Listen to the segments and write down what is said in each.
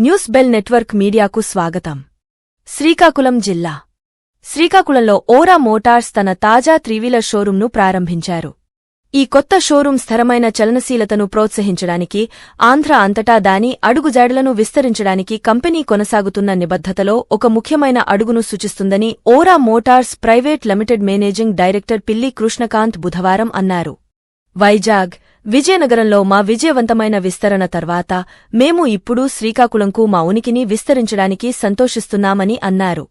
News bell network మీడియాకు స్వాగతం. శ్రీకాకుళం జిల్లా. శ్రీకాకుళంలో ఓరా మోటార్స్ తన తాజా త్రివీలర్ షోరూంను ప్రారంభించారు. ఈ కొత్త షోరూం స్థిరమైన చలనశీలతను ప్రోత్సహించడానికి ఆంధ్ర అంతటా దాని అడుగుజాడలను విస్తరించడానికి కంపెనీ కొనసాగుతున్న నిబద్ధతలో ఒక ముఖ్యమైన అడుగును సూచిస్తుందని Ora motors private limited managing director Pilli Krishnakanth బుధవారం అన్నారు. వైజాగ్ విజయనగరంలో మా విజయవంతమైన విస్తరణ తర్వాత మేము ఇప్పుడు శ్రీకాకుళంకు మా ఉనికిని విస్తరించడానికి సంతోషిస్తున్నామని అన్నారు.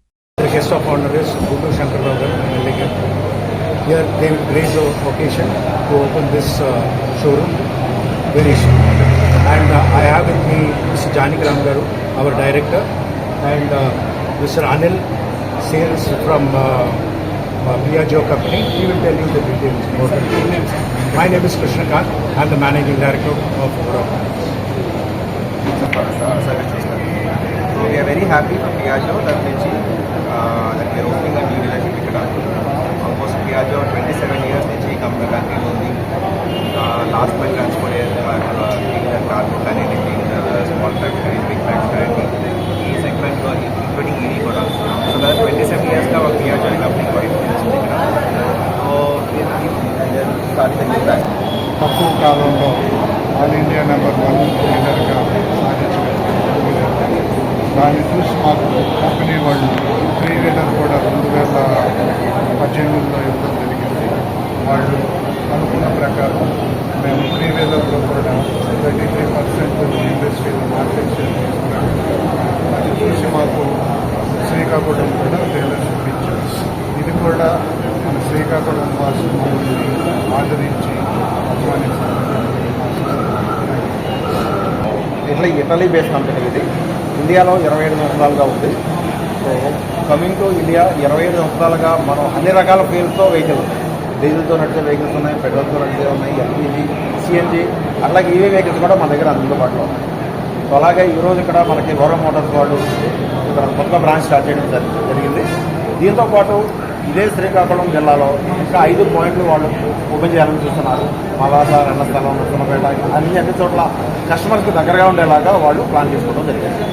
Sales from Piaggio company will My name is Krishna Kant. I'm the managing director of Aurora. So we are very happy for Piaggio that we uh, that we are opening a new dealership in Piaggio. Of course, Piaggio 27 years Nichi company is only. uh, last mile transport తక్కువ కాలంలో all India number one లీడర్గా సాధించిన దాన్ని చూసి మాకు company వాళ్ళు three wheeler కూడా రెండు వేల పద్దెనిమిదిలో ఇవ్వడం జరిగింది. వాళ్ళు అనుకున్న ప్రకారం మేము త్రీ వీలర్లో కూడా థర్టీ త్రీ పర్సెంట్ ఇండస్ట్రీలో మార్కెట్ షేర్ అది చూసి మాకు శ్రీకాకుళం కూడా డీలర్షిప్ ఇచ్చారు ఇది కూడా మన శ్రీకాకుళం వాసులు ఆదరించి ఇట్లా ఇటలీ బేస్డ్ కంపెనీ ఇది. ఇండియాలో ఇరవై ఐదు సంవత్సరాలుగా ఉంది. సో కమింగ్ టు ఇండియా ఇరవై ఐదు సంవత్సరాలుగా మనం అన్ని రకాల ఫ్యూల్స్తో వెహికల్ డీజిల్తో నడిచే వెహికల్స్ ఉన్నాయి పెట్రోల్తో నడిచే ఉన్నాయి ఎల్పీజీ సిఎన్జి అట్లాగే ఈవీ వెహికల్స్ కూడా మన దగ్గర అందుబాటులో ఉన్నాయి. సో అలాగే ఈరోజు ఇక్కడ మనకి గౌరవ మోటార్స్ వాళ్ళు ఇక్కడ కొత్త బ్రాంచ్ స్టార్ట్ చేయడం జరిగింది. దీంతో పాటు ఇదే శ్రీకాకుళం జిల్లాలో ఇంకా ఐదు పాయింట్లు వాళ్ళు ఓపెన్ చేయాలని చూస్తున్నారు. మలాస రంగస్థలం నరసింహపేట అన్ని అన్ని చోట్ల కస్టమర్స్కి దగ్గరగా ఉండేలాగా వాళ్ళు ప్లాన్ చేసుకోవడం జరిగింది.